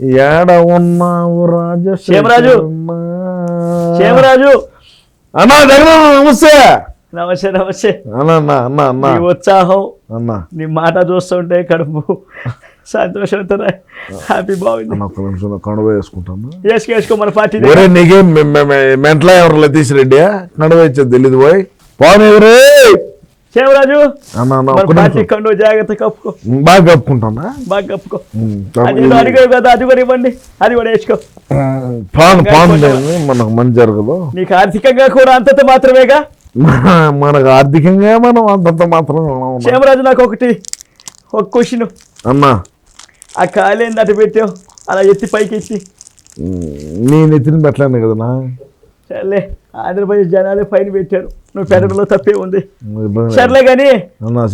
ఏడ ఉన్నావు రాజ క్షేమరాజు. అన్నా దగ్గర నమస్తే. నమస్తే నమస్తే. అన్న అన్న అన్న నీ ఉత్సాహం అన్న. నీ మాట చూస్తుంటే కడుపు సంతోషంతో హ్యాపీ బాగుంది ఒక్క నిమిషం కండువ వేసుకుంటాను వేసుకో వేసుకో మన పార్టీ ఒరే నీకేం మెంట్ల ఎవరు లతీష్ రెడ్డి కండువ ఇచ్చేది తెలీదు పోయి పోనీ నిమిషం కండు జాగ్రత్త కప్పుకో. బాగా కప్పుకుంటానా? బాగా కప్పుకో. అది అడిగావు కదా అది కూడా ఇవ్వండి. అది కూడా వేసుకో. పాను పాను లేదు, మనకు మంచి జరగదు. నీకు ఆర్థికంగా కూడా అంతత మాత్రమేగా? మన- మనకు ఆర్థికంగా మనం అంతంత మాత్రం ఉన్నాం. క్షేమరాజు నాకు ఒకటి ఒక క్వశ్చన్ అన్నా ఆ కాలేంది అటు పెట్టావు అలా ఎత్తి పైకి ఎత్తి నేను ఎత్తిన పెట్టలేను కదనా సర్లే ఆంధ్రప్రదేశ్ జనాలే పైన పెట్టారు. నువ్వు పెట్టడంలో తప్పే ఉంది. సర్లే కానీ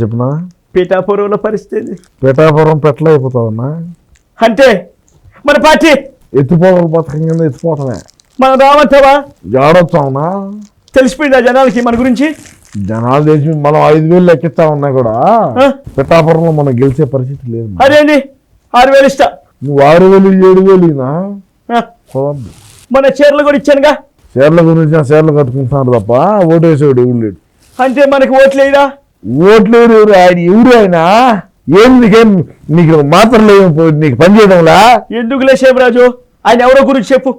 చెప్పినా? పీఠాపురంలో పరిస్థితి పిఠాపురం పెట్టలేకపోతావన్నా అంటే మన పార్టీ ఎత్తిపోవడం బతకం కింద ఎత్తిపోవటమే మనం రామంటావా? జాడొచ్చావునా తెలిసిపోయిందా జనాలకి మన గురించి? జనాలు తెచ్చి మనం ఐదు వేలు లెక్కిస్తా ఉన్నా కూడా? పిఠాపురంలో మనం గెలిచే పరిస్థితి లేదు అదేంటి ఆరు వేలు ఇస్తా. నువ్వు ఆరు వేలు ఏడు వేలు ఇనా ఆ, కుదరదు మన చీరలు కూడా ఇచ్చానుగా. చీరల గురించి చీరలు కట్టుకుంటున్నాడు తప్ప ఓటేసాడు ఎవరు లేడు. అంటే మనకి ఓట్లేదా ఓట్లు ఎవరు ఆయన ఎవరు ఆయన? ఏం నీకేం నీకు మాత్రం లేవు నీకు పని చేయడంలా ఎందుకులే శేమరాజు? ఆయన ఎవరో గురించి చెప్పు.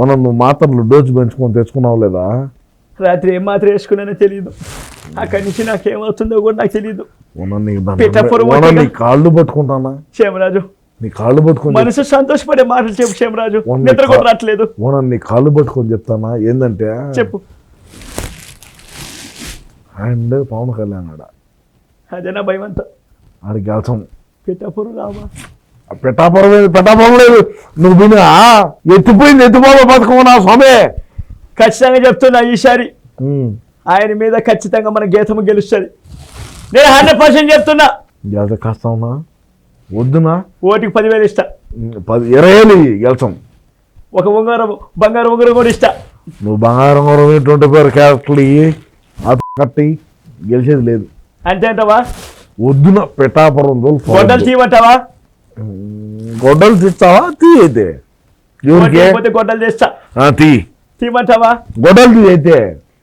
మనం నువ్వు మాత్రలు డోసు పెంచుకొని తెచ్చుకున్నావు లేదా? రాత్రి ఏం మాత్రం వేసుకున్నానో తెలియదు అక్కడి నుంచి నాకేమవుతుందో కూడా నాకు తెలియదు. కాళ్ళు పట్టుకుంటానా? శేమరాజు నీ కాళ్ళు పట్టుకొని మనసు సంతోషపడే మాటలు చెప్పు ఉన్న నిద్ర కూడా రావట్లేదు. మనం నీ కాళ్ళు పట్టుకొని చెప్తానా? ఏంటంటే చెప్పు. అండ్ పవన్ కళ్యాణ్ ఆడ. అదేనా భయం అంతా? ఆడి గెలసం. పిఠాపురం రామా పిఠాపురం లేదు పిఠాపురం లేదు. నువ్వు వినా ఎత్తిపోయింది ఎత్తిపోవడం పథకం నా స్వామి. ఖచ్చితంగా చెప్తున్నా ఈసారి. ఆయన మీద ఖచ్చితంగా మన గీతము గెలుస్తుంది. నేను హండ్రెడ్ పర్సెంట్ చెప్తున్నా. కష్టమా వద్దునా? ఓటికి పదివేలు ఇస్తా. పది ఇరవై వేలు గెలసం ఒక ఉంగరం బంగారు ఉంగరం కూడా ఇస్తా. నువ్వు బంగారం కొరవి ట్వంటీ ఫోర్ క్యారెక్టర్లు అది కట్టి గెలిచేది లేదు. అంతే అంటావా? వద్దున పిఠాపురం గొడ్డలు తీయమంటావా? గొడ్డలు తీస్తావా? తీ అయితే ఎవరికి లేకపోతే గొడ్డలు తెస్తా. ఆ, తీ. తీయమంటావా? గొడ్డలు అయితే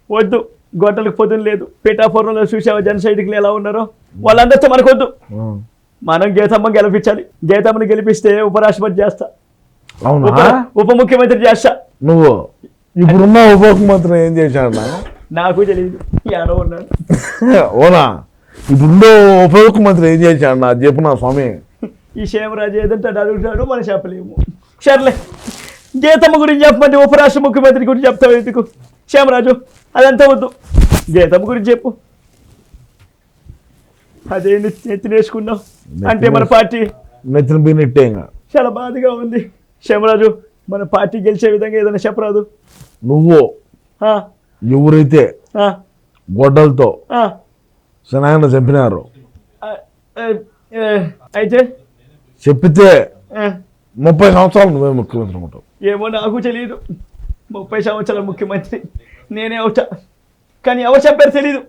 వద్దు గొడ్డలకు పొద్దున లేదు. పిఠాపురంలో చూసావా జన సైనికులు ఎలా ఉన్నారో? వాళ్ళందరితో మనకు వద్దు ఆ, మనం గీతమ్మ గెలిపించాలి. గీతమ్మని గెలిపిస్తే ఉపరాష్ట్రపతి చేస్తా. అవునా? ఉప ముఖ్యమంత్రి చేస్తా. నువ్వు? ఇప్పుడున్న ఉప ముఖ్యమంత్రి ఏం చేశాడన్నా నాకు తెలియదు ఎవరో ఉన్నాడు. ఓనా ఇప్పుడున్న ఉప ముఖ్యమంత్రి ఏం చేశాడు నా చెప్పు నా స్వామి. ఈ క్షేమరాజు ఏదంటే అడుగుతాడు మనం చెప్పలేము. సర్లే. గీతమ్మ గురించి చెప్పమంటే ఉపరాష్ట్ర ముఖ్యమంత్రి గురించి చెప్తావు ఎందుకు? క్షేమరాజు అదంతా వద్దు. గీతమ్మ గురించి చెప్పు. అదే నెత్తి నేర్చుకున్నావు అంటే మన పార్టీ? నెత్తిన బిన్నట్టే చాలా బాధగా ఉంది. క్షేమరాజు మన పార్టీ గెలిచే విధంగా ఏదైనా చెప్పరాదు. నువ్వు ఎవరైతే గొడ్డలతో శనాయన చంపినారు అయితే? చెప్పితే ముప్పై సంవత్సరాలు నువ్వే ముఖ్యమంత్రి ఉంటావు. ఏమో నాకు తెలియదు ముప్పై సంవత్సరాల ముఖ్యమంత్రి. నేనే అవుతా. కానీ ఎవరు చెప్పారు తెలీదు.